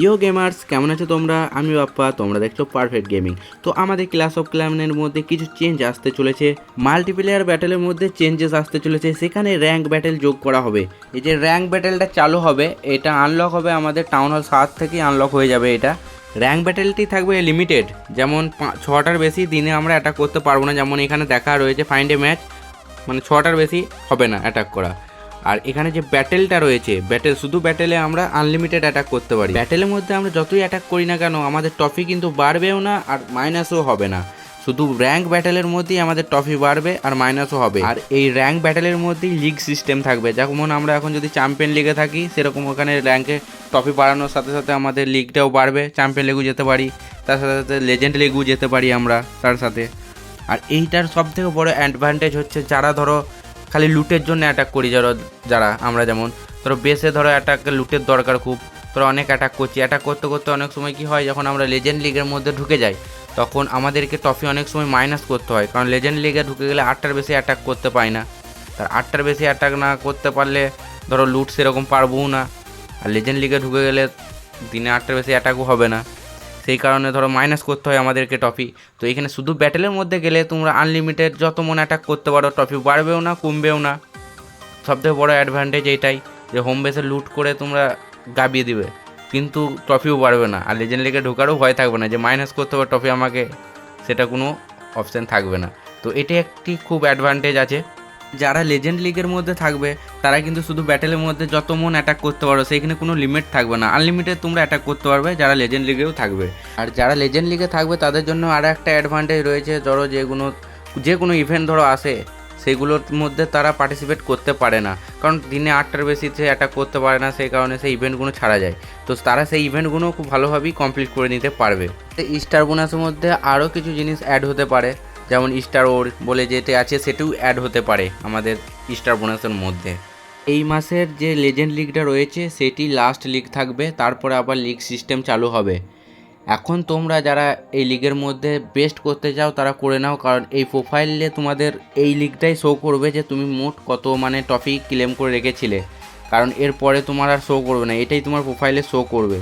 ইয়ো gamers কেমন আছো তোমরা? আমি বাপ্পা তোমরা দেখছ পারফেক্ট গেমিং তো আমাদের ক্লাস অফ ক্ল্যানের মধ্যে কিছু চেঞ্জ আসতে চলেছে। মাল্টিপ্লেয়ার ব্যাটেলের মধ্যে চেঞ্জেস আসতে চলেছে। সেখানে র্যাঙ্ক ব্যাটেল যোগ করা হবে। এই যে র্যাঙ্ক ব্যাটেলটা চালু হবে, এটা আনলক হবে আমাদের টাউন হল সাত থেকেই আনলক হয়ে যাবে এটা। র্যাঙ্ক ব্যাটেলটি থাকবে লিমিটেড যেমন ছটার বেশি দিনে আমরা অ্যাটাক করতে পারব না। যেমন এখানে দেখা রয়েছে ফাইন্ডে ম্যাচ মানে ছটার বেশি হবে না অ্যাটাক করা। আর এখানে যে ব্যাটেলটা রয়েছে ব্যাটেল শুধু ব্যাটেলে আমরা আনলিমিটেড অ্যাটাক করতে পারি। ব্যাটেলের মধ্যে আমরা যতই অ্যাটাক করি না কেন, আমাদের টফি কিন্তু বাড়বেও না আর মাইনাসও হবে না। শুধু র্যাঙ্ক ব্যাটেলের মধ্যেই আমাদের ট্রফি বাড়বে আর মাইনাসও হবে। আর এই র্যাঙ্ক ব্যাটেলের মধ্যেই লিগ সিস্টেম থাকবে। যেমন আমরা এখন যদি চ্যাম্পিয়ন লিগে থাকি, সেরকম ওখানে র্যাঙ্কে ট্রফি বাড়ানোর সাথে সাথে আমাদের লিগটাও বাড়বে চ্যাম্পিয়ন লিগও যেতে পারি, তার সাথে সাথে লেজেন্ড লিগও যেতে পারি আমরা, তার সাথে। আর এইটার সব থেকে বড় অ্যাডভান্টেজ হচ্ছে যারা ধরো খালি লুটের জন্য অ্যাটাক করি যারা যারা, আমরা যেমন। ধরো বেসে ধরো অ্যাটাক লুটের দরকার খুব। ধরো অনেক অ্যাটাক করছি। অ্যাটাক করতে করতে অনেক সময় কি হয়, যখন আমরা লেজেন্ড লিগের মধ্যে ঢুকে যাই, তখন আমাদেরকে টফি অনেক সময় মাইনাস করতে হয়। কারণ লেজেন্ড লিগে ঢুকে গেলে আটটার বেশি অ্যাটাক করতে পাই না। তার আটটার বেশি অ্যাটাক না করতে পারলে, ধরো লুট সেরকম পারবও না। আর লেজেন্ড লিগে ঢুকে গেলে দিনে আটটার বেশি অ্যাটাকও হবে না। সেই কারণে ধরো মাইনাস করতে হয় আমাদেরকে টফি তো এখানে শুধু ব্যাটেলের মধ্যে গেলে তোমরা আনলিমিটেড যত মনে অ্যাটাক করতে পারো টফি বাড়বেও না, কমবেও না। সবথেকে বড় অ্যাডভান্টেজ এইটাই যে হোম বেসে লুট করে তোমরা গাবিয়ে দিবে। কিন্তু ট্রফিও বাড়বে না। আর লেজেন্ড লিগে ঢোকারও ভয় থাকবে না যে মাইনাস করতে হবে ট্রফি আমাকে, সেটা কোনো অপশান থাকবে না। তো এটি একটি খুব অ্যাডভান্টেজ আছে। যারা লেজেন্ড লিগের মধ্যে থাকবে, তারা কিন্তু শুধু ব্যাটেলের মধ্যে যত মন অ্যাটাক করতে পারো সেইখানে কোনো লিমিট থাকবে না। আনলিমিটেড তোমরা অ্যাটাক করতে পারবে যারা লেজেন্ড লিগেও থাকবে। আর যারা লেজেন্ড লিগে থাকবে, তাদের জন্য আরও একটা অ্যাডভান্টেজ রয়েছে। ধরো যেগুলো যে কোনো ইভেন্ট ধরো আসে, সেগুলোর মধ্যে তারা পার্টিসিপেট করতে পারে না। কারণ দিনে আটটার বেশি সে অ্যাটাক করতে পারে না, সেই কারণে সেই ইভেন্টগুলো ছাড়া যায়। তো তারা সেই ইভেন্টগুলো খুব ভালোভাবেই কমপ্লিট করে নিতে পারবে। স্টার বোনাসের মধ্যে আরও কিছু জিনিস অ্যাড হতে পারে। যেমন স্টার ওর বলে যেতে আছে, সেটাও অ্যাড হতে পারে আমাদের স্টার বোনাসের মধ্যে। এই মাসের যে লেজেন্ড লিগটা রয়েছে, সেটি লাস্ট লিগ থাকবে, তারপরে আবার লিগ সিস্টেম চালু হবে। এখন তোমরা যারা এই লিগের মধ্যে বেস্ট করতে চাও তারা করে নাও, কারণ এই প্রোফাইলে তোমাদের এই লিগটাই শো করবে যে তুমি মোট কত মানে টফি ক্লেম করে রেখেছিলে। কারণ এরপরে তোমার আর শো করবে না, এটাই তোমার প্রোফাইলে শো করবে।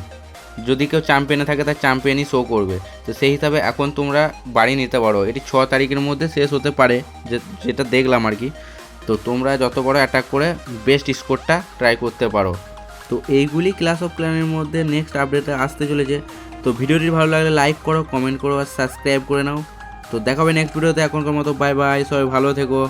যদি কেউ চ্যাম্পিয়নে থাকে, তার চ্যাম্পিয়নই শো করবে। তো সেই হিসাবে এখন তোমরা বাড়ি নিতে পারো। এটি ছ তারিখের মধ্যে শেষ হতে পারে, যে, যেটা দেখলাম আর কি। তো তোমরা যত বড় অ্যাটাক করে বেস্ট স্কোরটা ট্রাই করতে পারো। তো এইগুলি ক্লাস অফ ক্ল্যানের মধ্যে নেক্সট আপডেটে আসতে চলেছে। তো ভিডিওটি ভালো লাগলে লাইক করো কমেন্ট করো আর সাবস্ক্রাইব করে নাও। তো দেখাবে নেক্সট ভিডিওতে এখনকার মতো বাই বাই সবাই ভালো থেকো।